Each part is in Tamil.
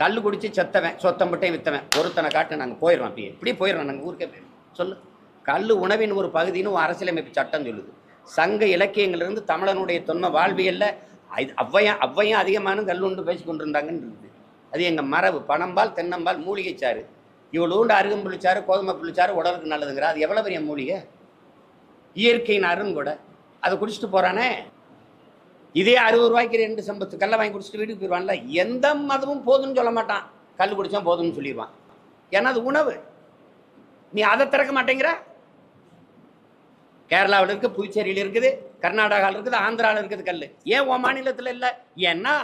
கல் குடித்து செத்தவன் சொத்தம் மட்டும் விற்றவன் ஒருத்தனை காட்டு நாங்கள் போயிடுறோம் அப்படியே இப்படி போயிடுறோம் நாங்கள் ஊருக்கே போயிடுறோம். சொல்லு. கல் உணவின் ஒரு பகுதின்னு ஒரு அரசியலமைப்பு சட்டம் சொல்லுது. சங்க இலக்கியங்கள்லேருந்து தமிழனுடைய தொன்மை வாழ்வியலில் இது ஔவையும் அவ்வையும் அதிகமான கல் உண்டு பேசி கொண்டிருந்தாங்கன்னு இருக்குது. அது எங்கள் மரபு. பணம்பால் தென்னம்பால் மூலிகை சாறு. இவ்வளோண்டு அருகம்புள்ளிச்சாறு கோதுமை புள்ளிச்சாறு உடலுக்கு நல்லதுங்கிற. அது எவ்வளோ பெரிய மூலிகை? இயற்கையின் அருண் கூட அதை குடிச்சிட்டு போகிறானே இதே அறுபது ரூபாய்க்கு ரெண்டு சம்பத்து கல்லை வாங்கி குடிச்சிட்டு வீட்டுக்கு போயிடுவான்ல. எந்த மதமும் போதும்னு சொல்ல மாட்டான். கல் குடிச்சா போதும்னு சொல்லிடுவான். ஏன்னா அது உணவு. நீ அதை திறக்க மாட்டேங்கிற? கேரளாவில் இருக்கு புதுச்சேரியில் இருக்குது கர்நாடகாவில் இருக்குது ஆந்திராவில் இருக்குது கல். ஏன் உன் மாநிலத்தில் இல்லை? ஏன்னா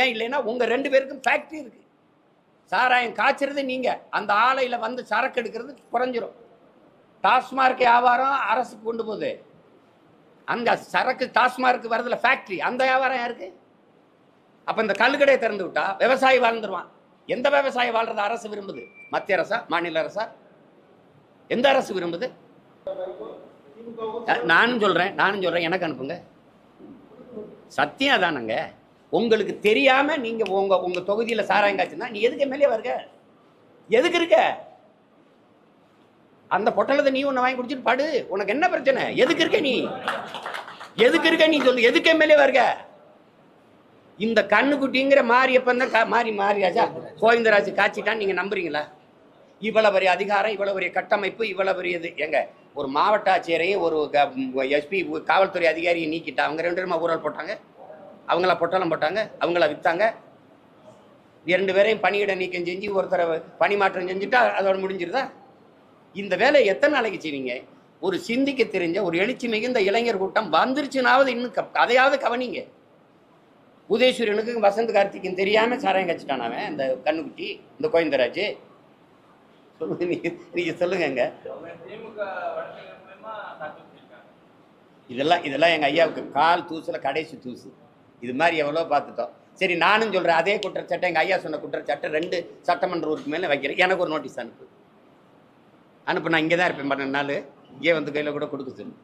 ஏன் இல்லைன்னா உங்கள் ரெண்டு பேருக்கும் ஃபேக்ட்ரி இருக்கு. சாராயம் காய்ச்சறது நீங்கள் அந்த ஆலையில் வந்து சரக்கு எடுக்கிறது குறைஞ்சிரும். டாஸ்மார்க் வியாபாரம் அரசுக்கு கொண்டு போகுது. அந்த சரக்கு டாஸ்மார்க்கு வரதுல ஃபேக்ட்ரி அந்த வியாபாரம் யாருக்கு? அப்போ இந்த கல்லுக்கடையை திறந்து விட்டா விவசாயி வாழ்ந்துருவான். எந்த விவசாயி வாழ்றத அரசு விரும்புது? மத்திய அரசா மாநில அரசா? எந்த அரசு விரும்புது? நானும் சொல்கிறேன் நானும் சொல்கிறேன் எனக்கு அனுப்புங்க. சத்தியம் அதானங்க. உங்களுக்கு தெரியாமல் நீங்கள் உங்கள் உங்கள் தொகுதியில் சாராயம் நீ எதுக்கு எம்எல்ஏ வருக எதுக்கு இருக்க? அந்த பொட்டலத்தை நீ ஒன்று வாங்கி குடிச்சிட்டு பாடு. உனக்கு என்ன பிரச்சனை? எதுக்கு இருக்க நீ? எதுக்கு இருக்க நீ சொல்லு? எதுக்கு எம்எல்ஏ வருக இந்த கண்ணுக்குட்டிங்கிற மாரியப்பன் தான் மாறி மாறியாச்சா கோவிந்தராஜ் காட்சிட்டான் நீங்க நம்புறீங்களா? இவ்வளவு பெரிய அதிகாரம் இவ்வளவு பெரிய கட்டமைப்பு இவ்வளவு பெரிய இது. எங்க ஒரு மாவட்ட ஆட்சியரையும் ஒரு எஸ்பி காவல்துறை அதிகாரியை நீக்கிட்டா அவங்க ரெண்டு பேருமா ஊழல் போட்டாங்க? அவங்கள பொட்டலம் போட்டாங்க? அவங்கள வித்தாங்க? இரண்டு பேரையும் பணியிட நீக்கம் செஞ்சு ஒருத்தரை பணி மாற்றம் செஞ்சுட்டா அதோட முடிஞ்சிருதா? இந்த வேலையை எத்தனை நாளைக்கு செய்வீங்க? ஒரு சிந்திக்க தெரிஞ்ச ஒரு எழுச்சி மிகுந்த இளைஞர் கூட்டம் வந்துருச்சுனாவது இன்னும் க- அதையாவது கவனிங்க. உதயசூரியனுக்கு வசந்த் கார்த்திக்கும் தெரியாம சாராயம் கச்சிட்டான் அவன் இந்த கண்ணுக்குட்டி இந்த கோவிந்தராஜ் சொல்லுங்க நீங்க நீங்க சொல்லுங்கங்க. இதெல்லாம் இதெல்லாம் எங்க ஐயாவுக்கு கால் தூசுல கடைசி தூசு. இது மாதிரி எவ்வளோ பார்த்துட்டோம். சரி நானும் சொல்றேன் அதே குற்றச்சாட்டை எங்க ஐயா சொன்ன குற்றச்சாட்டை ரெண்டு சட்டமன்ற உறுப்பு மேலே வைக்கிறேன். எனக்கு ஒரு நோட்டீஸ் அனுப்பு. அனுப்பு நான் இங்கே தான் இருப்பேன். பன்னெண்டு நாள். இங்கே வந்து கையில் கூட கொடுக்க சொல்லு.